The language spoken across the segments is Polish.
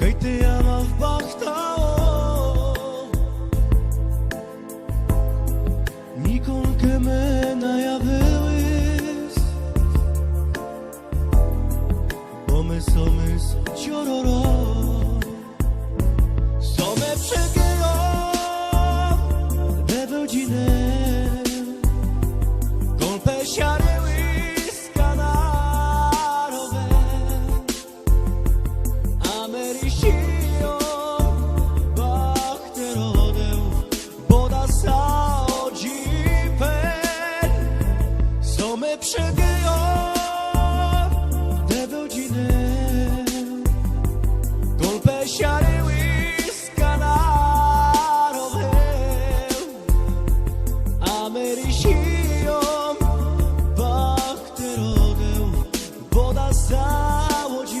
Kajti ama vbahtao Nikon keme najavilis Bome somis chororo Some przegieją Dewodziny Bach ty rodę, woda stało ci.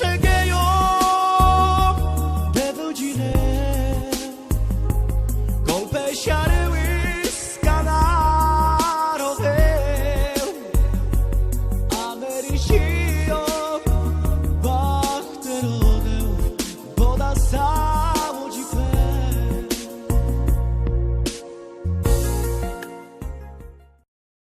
once.